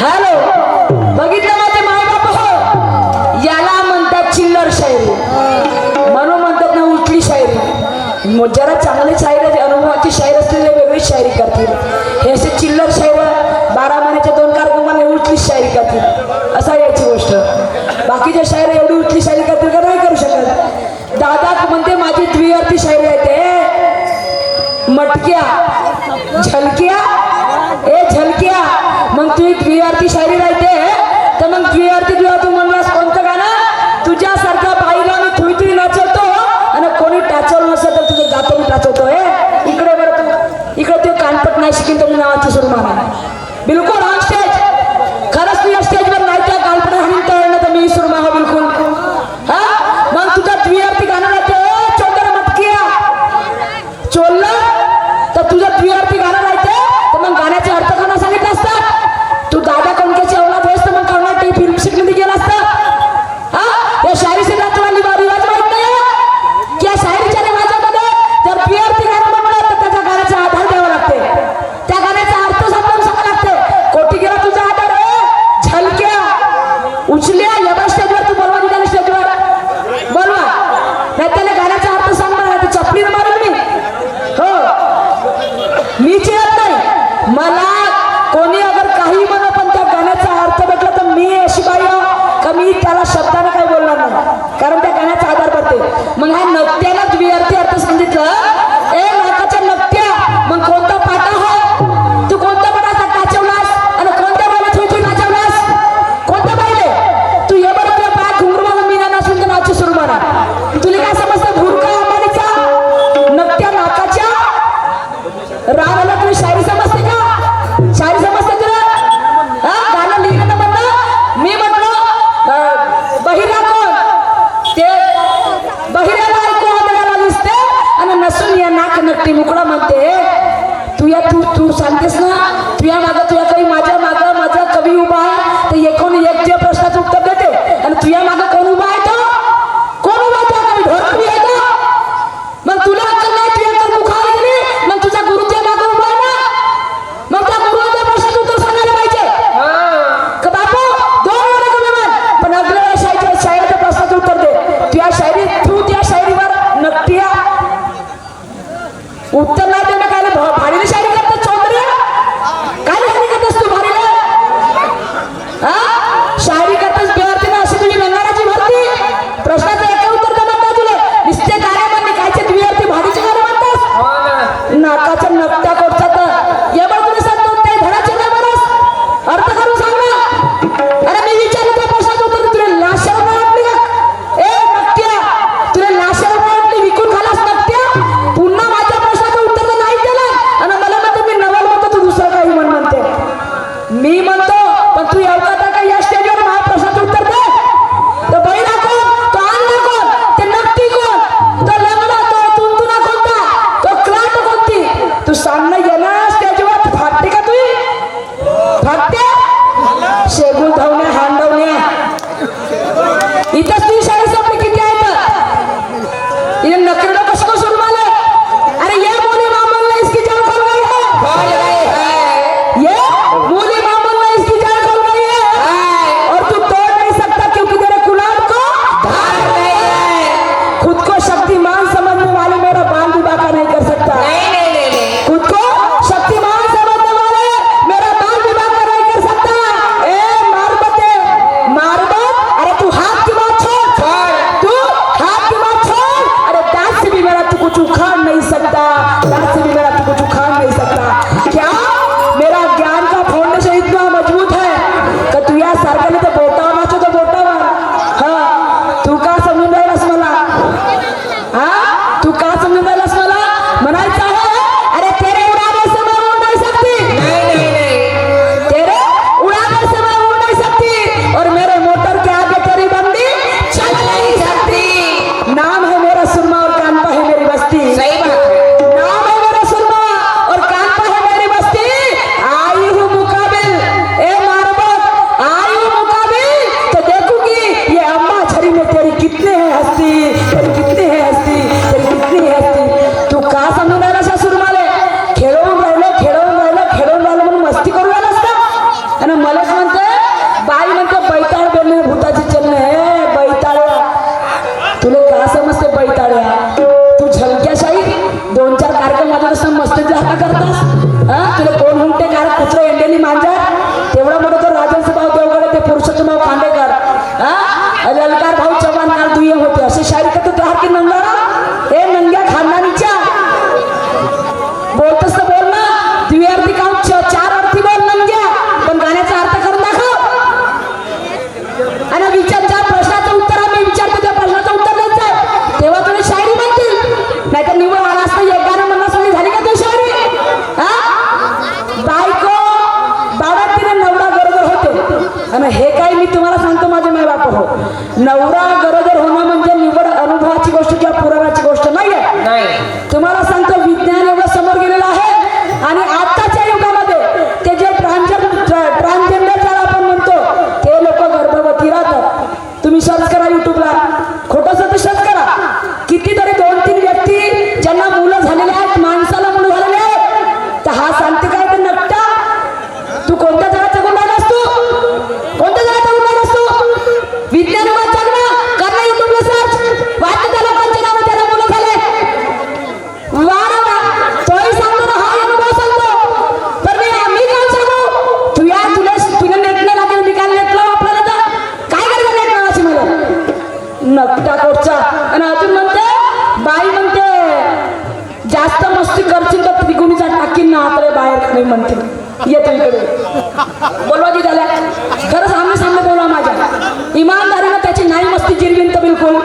Hello बघितलं माझ्या मायबाप याला म्हणतात चिल्लर शायरी. म्हणून म्हणतात ना उठली शायरी. जरा चांगली शायरी विचार प्रश्नाचं उत्तर आम्ही विचारतो त्या प्रश्नाचं उत्तर देत तेव्हा तुम्ही शायरी म्हणतील. नाहीतर निवड मला असतं एक गाणं म्हणणं सोडली झाली का तुझी शायरी? हा? बायको बाबा तिने नवरा बरोबर होते. आणि हे काय मी तुम्हाला सांगतो माझे माय बाप हो. नवरा म्हणतील. येतो इकडे बोलवा की झाल्या. खरंच आम्ही सामने बोलवा माझ्या. इमानदारीनं त्याची नाही मस्ती जिरवीन तर बिलकुल.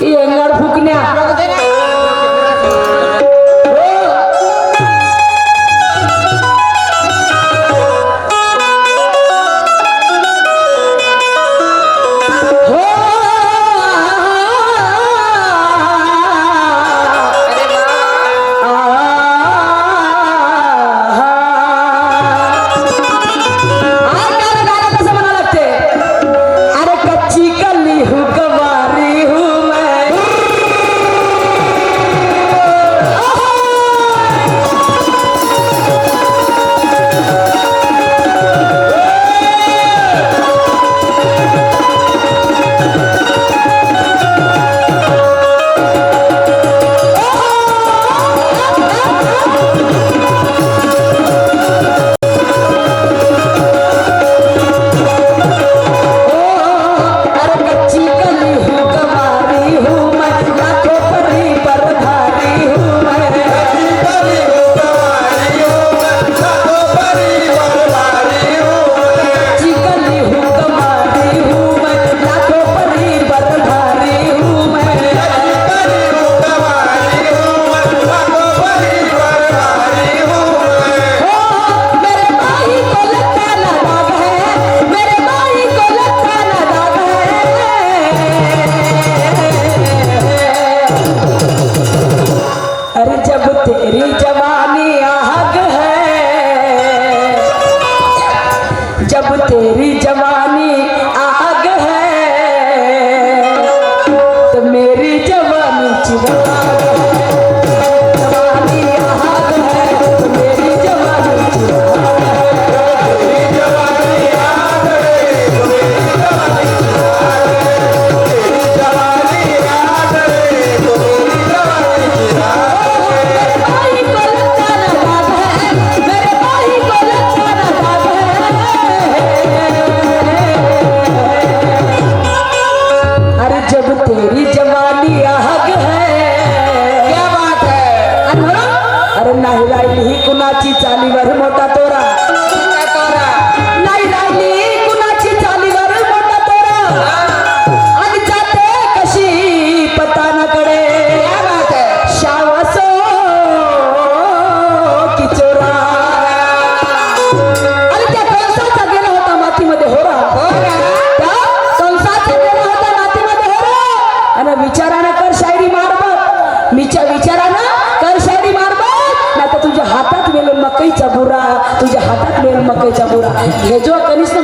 येणार फुकण्या. हातात मेलो मकईचा बुरा हे जो कनिष्ठ